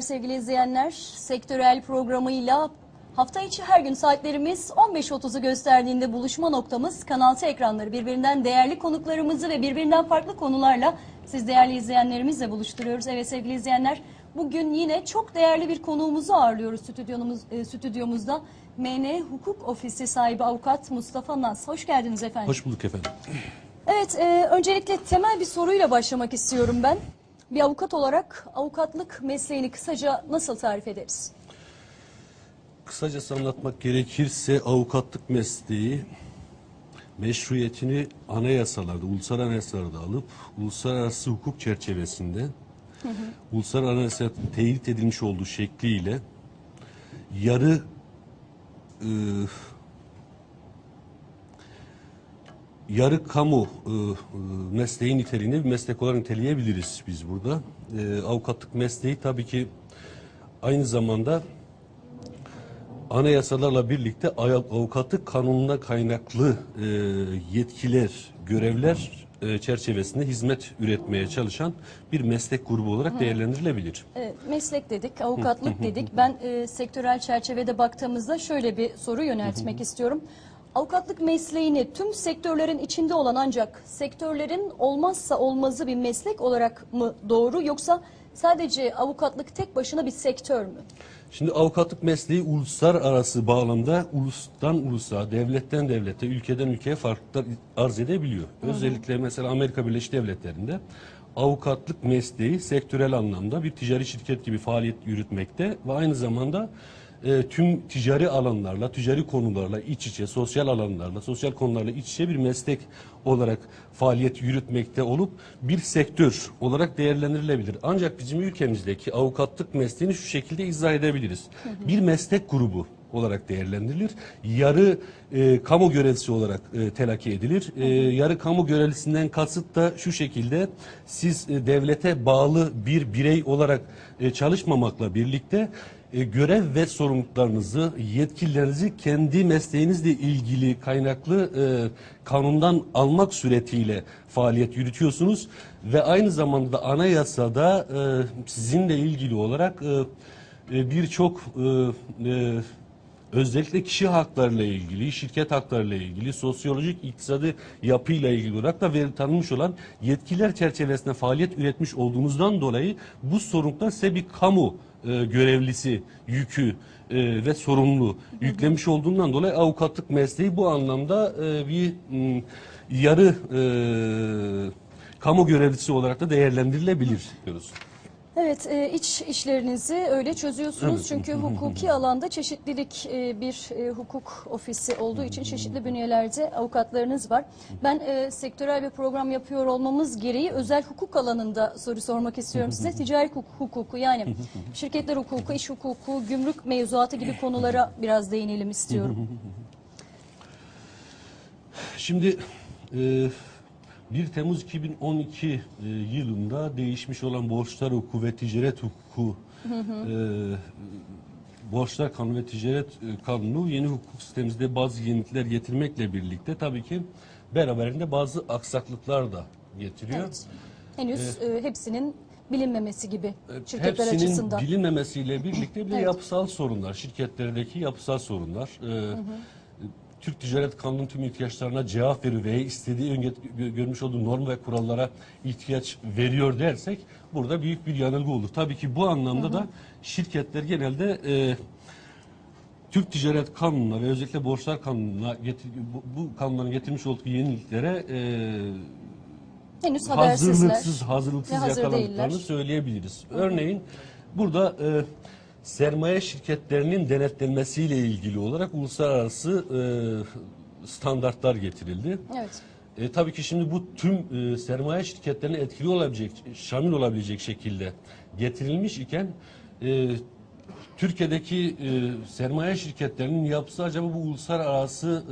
günler sevgili izleyenler. Sektörel programıyla hafta içi her gün saatlerimiz 15.30'u gösterdiğinde buluşma noktamız Kanal T ekranları. Birbirinden değerli konuklarımızı ve birbirinden farklı konularla siz değerli izleyenlerimizle buluşturuyoruz. Evet sevgili izleyenler bugün yine çok değerli bir konuğumuzu ağırlıyoruz stüdyomuz, e, stüdyomuzda. MN Hukuk Ofisi sahibi avukat Mustafa Naz. Hoş geldiniz efendim. Hoş bulduk efendim. Evet, e, öncelikle temel bir soruyla başlamak istiyorum ben. Bir avukat olarak avukatlık mesleğini kısaca nasıl tarif ederiz? Kısacası anlatmak gerekirse avukatlık mesleği meşruiyetini anayasalarda, ulusal anayasalarda alıp uluslararası hukuk çerçevesinde uluslararası teyit edilmiş olduğu şekliyle yarı e, yarı kamu e, mesleği niteliğinde bir meslek olarak niteleyebiliriz biz burada. E, avukatlık mesleği tabii ki aynı zamanda anayasalarla birlikte avukatlık kanununa kaynaklı e, yetkiler, görevler e, çerçevesinde hizmet üretmeye çalışan bir meslek grubu olarak değerlendirilebilir. Evet, meslek dedik, avukatlık dedik. Ben e, sektörel çerçevede baktığımızda şöyle bir soru yöneltmek istiyorum. Avukatlık mesleğini tüm sektörlerin içinde olan ancak sektörlerin olmazsa olmazı bir meslek olarak mı doğru yoksa sadece avukatlık tek başına bir sektör mü? Şimdi avukatlık mesleği uluslararası bağlamda ulustan ulusa, devletten devlete, ülkeden ülkeye farklılıklar arz edebiliyor. Özellikle mesela Amerika Birleşik Devletleri'nde avukatlık mesleği sektörel anlamda bir ticari şirket gibi faaliyet yürütmekte ve aynı zamanda e, tüm ticari alanlarla, ticari konularla iç içe, sosyal alanlarla, sosyal konularla iç içe bir meslek olarak faaliyet yürütmekte olup bir sektör olarak değerlendirilebilir. Ancak bizim ülkemizdeki avukatlık mesleğini şu şekilde izah edebiliriz. Bir meslek grubu olarak değerlendirilir. Yarı e, kamu görevlisi olarak e, telakki edilir. E, yarı kamu görevlisinden kasıt da şu şekilde siz e, devlete bağlı bir birey olarak e, çalışmamakla birlikte e, görev ve sorumluluklarınızı, yetkilerinizi kendi mesleğinizle ilgili kaynaklı e, kanundan almak suretiyle faaliyet yürütüyorsunuz. Ve aynı zamanda da anayasada e, sizinle ilgili olarak e, e, birçok e, e, özellikle kişi haklarıyla ilgili, şirket haklarıyla ilgili, sosyolojik, iktisadi yapıyla ilgili olarak da veri tanınmış olan yetkiler çerçevesinde faaliyet üretmiş olduğunuzdan dolayı bu sorumluluklar size bir kamu e, görevlisi yükü e, ve sorumluluğu yüklemiş olduğundan dolayı avukatlık mesleği bu anlamda e, bir m, yarı e, kamu görevlisi olarak da değerlendirilebilir diyoruz. Evet, e, iç işlerinizi öyle çözüyorsunuz Evet. çünkü hukuki alanda çeşitlilik e, bir e, hukuk ofisi olduğu için çeşitli bünyelerde avukatlarınız var. Ben e, sektörel bir program yapıyor olmamız gereği özel hukuk alanında soru sormak istiyorum size. Ticari hukuk, hukuku yani şirketler hukuku, iş hukuku, gümrük mevzuatı gibi konulara biraz değinelim istiyorum. Şimdi e, 1 Temmuz 2012 e, yılında değişmiş olan borçlar hukuku ve ticaret hukuku e, borçlar kanunu ve ticaret e, kanunu yeni hukuk sistemimizde bazı yenilikler getirmekle birlikte tabii ki beraberinde bazı aksaklıklar da getiriyor. Evet. Henüz e, hepsinin bilinmemesi gibi şirketler Hepsinin açısından. bilinmemesiyle birlikte bir de Evet. yapısal sorunlar, şirketlerdeki yapısal sorunlar. Ee, Türk Ticaret Kanunu tüm ihtiyaçlarına cevap veriyor ve istediği görmüş olduğu norm ve kurallara ihtiyaç veriyor dersek burada büyük bir yanılgı olur. Tabii ki bu anlamda da şirketler genelde e, Türk Ticaret Kanunu'na ve özellikle borçlar kanununa bu, bu kanunların getirmiş olduğu yeniliklere e, Henüz hazırlıksız hazırlıksız hazır yakalandıklarını değiller. söyleyebiliriz. Örneğin burada e, sermaye şirketlerinin denetlenmesiyle ilgili olarak uluslararası e, standartlar getirildi. Evet. E, tabii ki şimdi bu tüm e, sermaye şirketlerine etkili olabilecek, şamil olabilecek şekilde getirilmiş iken e, Türkiye'deki e, sermaye şirketlerinin yapısı acaba bu uluslararası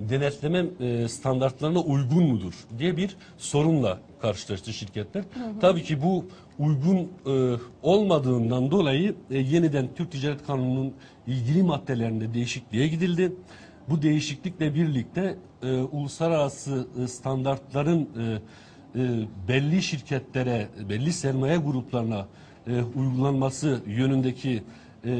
e, denetleme e, standartlarına uygun mudur diye bir sorunla karşılaştı şirketler. Tabii ki bu uygun e, olmadığından dolayı e, yeniden Türk Ticaret Kanunu'nun ilgili maddelerinde değişikliğe gidildi. Bu değişiklikle birlikte e, uluslararası e, standartların e, e, belli şirketlere, belli sermaye gruplarına e, uygulanması yönündeki e,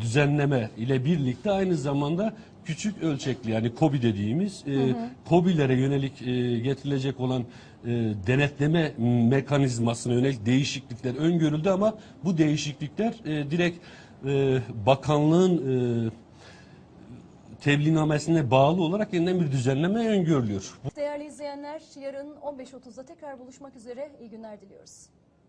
düzenleme ile birlikte aynı zamanda küçük ölçekli yani KOBİ dediğimiz e, KOBİ'lere yönelik e, getirilecek olan e, denetleme mekanizmasına yönelik değişiklikler öngörüldü ama bu değişiklikler e, direkt e, bakanlığın e, tebliğnamesine bağlı olarak yeniden bir düzenleme öngörülüyor. Değerli izleyenler yarın 15.30'da tekrar buluşmak üzere iyi günler diliyoruz.